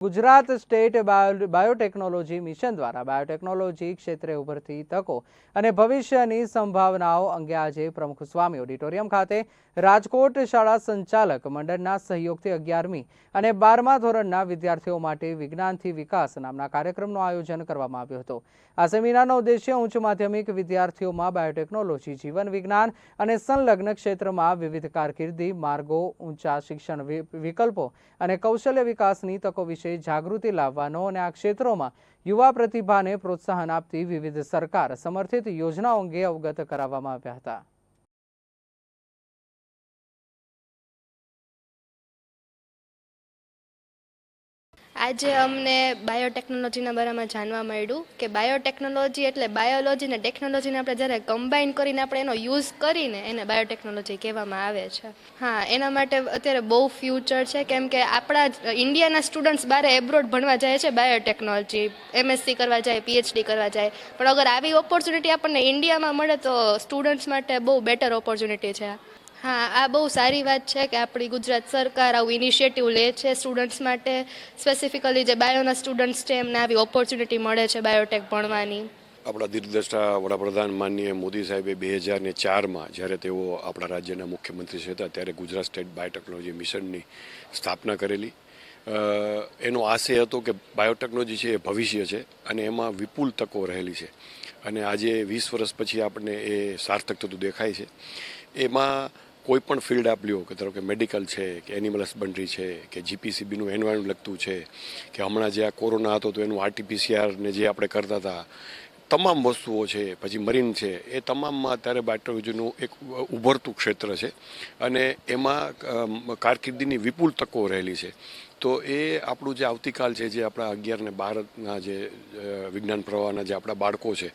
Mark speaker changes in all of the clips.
Speaker 1: Gujarat state bio, biotechnology mission દ્વારા biotechnology ક્ષેત્રે ઉભરતી તકો અને ભવિષ્યની સંભાવનાઓ અંગે આજે પ્રમુખ સ્વામી ઓડિટોરિયમ ખાતે રાજકોટ શાળા સંચાલક મંડળના સહયોગથી અગિયારમી અને બારમા ધોરણના વિદ્યાર્થીઓ માટે વિજ્ઞાનથી વિકાસ નામના કાર્યક્રમનું આયોજન કરવામાં આવ્યું હતું. આ સેમિનારનો ઉદ્દેશ્ય ઉચ્ચ માધ્યમિક વિદ્યાર્થીઓમાં બાયોટેકનોલોજી, જીવન વિજ્ઞાન અને સંલગ્ન ક્ષેત્રમાં વિવિધ કારકિર્દી, માર્ગો, ઊંચા શિક્ષણ વિકલ્પો અને કૌશલ્ય વિકાસની તકો વિશે જાગૃતિ લાવવાનો અને આ ક્ષેત્રોમાં યુવા પ્રતિભાને પ્રોત્સાહન આપતી વિવિધ સરકાર સમર્થિત યોજનાઓ અંગે અવગત કરાવવામાં આવ્યા હતા.
Speaker 2: આજે અમને બાયોટેકનોલોજીના બારામાં જાણવા મળ્યું કે બાયોટેકનોલોજી એટલે બાયોલોજી અને ટેકનોલોજીને આપણે જ્યારે કમ્બાઈન કરીને આપણે એનો યુઝ કરીને એને બાયોટેકનોલોજી કહેવામાં આવે છે. હા, એના માટે અત્યારે બહુ ફ્યુચર છે, કેમ કે આપણા ઇન્ડિયાના સ્ટુડન્ટ્સ બારે એબ્રોડ ભણવા જાય છે બાયોટેકનોલોજી એમએસસી કરવા જાય પીએચડી કરવા જાય. પણ અગર આવી ઓપોર્ચ્યુનિટી આપણને ઇન્ડિયામાં મળે તો સ્ટુડન્ટ્સ માટે બહુ બેટર ઓપોર્ચ્યુનિટી છે. હા, આ બહુ સારી વાત છે કે આપણી ગુજરાત સરકાર આવું ઇનિશિયેટિવ લે છે સ્ટુડન્ટ્સ માટે. સ્પેસિફિકલી જે બાયોના સ્ટુડન્ટ્સ છે, એમને આવી ઓપોર્ચ્યુનિટી મળે છે બાયોટેક ભણવાની.
Speaker 3: આપણા દીર્ઘદ્રષ્ટા વડાપ્રધાન માનનીય મોદી સાહેબે બે હજાર ને ચારમાં જ્યારે તેઓ આપણા રાજ્યના મુખ્યમંત્રી હતા ત્યારે ગુજરાત સ્ટેટ બાયોટેકનોલોજી મિશનની સ્થાપના કરેલી. એનો આશય હતો કે બાયોટેકનોલોજી છે એ ભવિષ્ય છે અને એમાં વિપુલ તકો રહેલી છે. અને આજે વીસ વર્ષ પછી આપણને એ સાર્થક થતું દેખાય છે. એમાં કોઈ પણ ફિલ્ડ આપ લ્યો કે ધારો કે મેડિકલ છે, કે એનિમલ હસબન્ડરી છે, કે જીપીસીબીનું એન્વાયરમેન્ટ લગતું છે, કે હમણાં જે આ કોરોના હતો તો એનું આરટીપીસીઆરને જે આપણે કરતા હતા, તમામ વસ્તુઓ છે, પછી મરીન છે, એ તમામમાં અત્યારે બાયોટેકનોલોજીનું એક ઉભરતું ક્ષેત્ર છે અને એમાં કારકિર્દીની વિપુલ તકો રહેલી છે. તો એ આપણું જે આવતીકાલ છે, જે આપણા અગિયાર ને બારના જે વિજ્ઞાન પ્રવાહના જે આપણા બાળકો છે,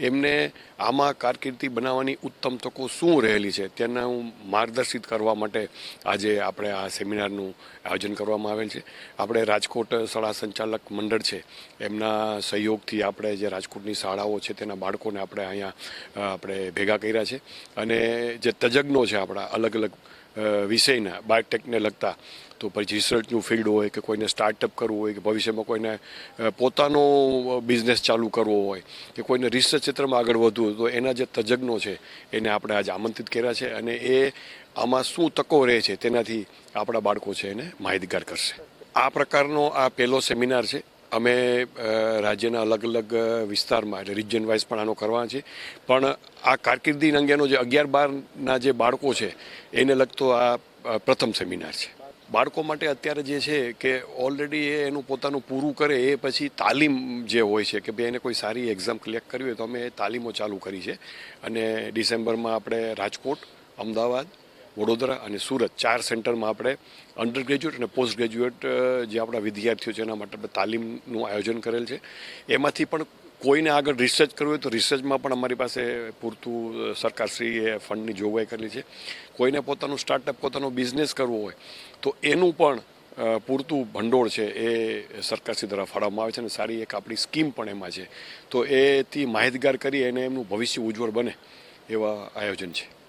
Speaker 3: એમને આમાં કારકિર્દી બનાવવાની ઉત્તમ તકો શું રહેલી છે, તેને હું માર્ગદર્શિત કરવા માટે આજે આપણે આ સેમિનારનું આયોજન કરવામાં આવેલ છે. આપણે રાજકોટ શાળા સંચાલક મંડળ છે, એમના સહયોગથી આપણે જે રાજકોટની શાળાઓ છે, તેના બાળકોને આપણે અહીંયા આપણે ભેગા કર્યા છે. અને જે તજજ્ઞો છે આપણા અલગ અલગ વિષયના બાયોટેકને લગતા. તો પછી રિસર્ચનું ફિલ્ડ હોય કે કોઈને સ્ટાર્ટઅપ કરવું હોય કે ભવિષ્યમાં કોઈને પોતાનો બિઝનેસ ચાલુ કરવો હોય કે કોઈને રિસર્ચ ક્ષેત્રમાં આગળ વધવું હોય તો એના જે તજજ્ઞો છે એને આપણે આજે આમંત્રિત કર્યા છે અને એ આમાં શું તકો રહે છે તેનાથી આપણા બાળકો છે એને માહિતગાર કરશે. આ પ્રકારનો આ પહેલો સેમિનાર છે. અમે રાજ્યના અલગ અલગ વિસ્તારમાં એટલે રિજન વાઇઝ પણ આનો કરવાના છે પણ આ કારકિર્દી અંગેનો જે અગિયાર બારના જે બાળકો છે, એને લગતો આ પ્રથમ સેમિનાર છે. બાળકો માટે અત્યારે જે છે કે ઓલરેડી એ એનું પોતાનું પૂરું કરે, એ પછી તાલીમ જે હોય છે કે ભાઈ એને કોઈ સારી એક્ઝામ ક્લિયર કરવી હોય તો અમે એ તાલીમો ચાલુ કરી છે. અને ડિસેમ્બરમાં આપણે રાજકોટ, અમદાવાદ વડોદરા અને સુરત ચાર સેન્ટરમાં આપણે અંડર ગ્રેજ્યુએટ અને પોસ્ટ ગ્રેજ્યુએટ જે આપણા વિદ્યાર્થીઓ છે એના માટે આપણે તાલીમનું આયોજન કરેલ છે. એમાંથી પણ કોઈને આગળ રિસર્ચ કરવું હોય તો રિસર્ચમાં પણ અમારી પાસે પૂરતું સરકારશ્રીએ ફંડની જોગવાઈ કરેલી છે. કોઈને પોતાનું સ્ટાર્ટઅપ પોતાનો બિઝનેસ કરવો હોય તો એનું પણ પૂરતું ભંડોળ છે એ સરકારશ્રી દ્વારા ફાળવવામાં આવે છે અને સારી એક આપણી સ્કીમ પણ એમાં છે. તો એથી માહિતગાર કરી અને એમનું ભવિષ્ય ઉજ્જવળ બને એવા આયોજન છે.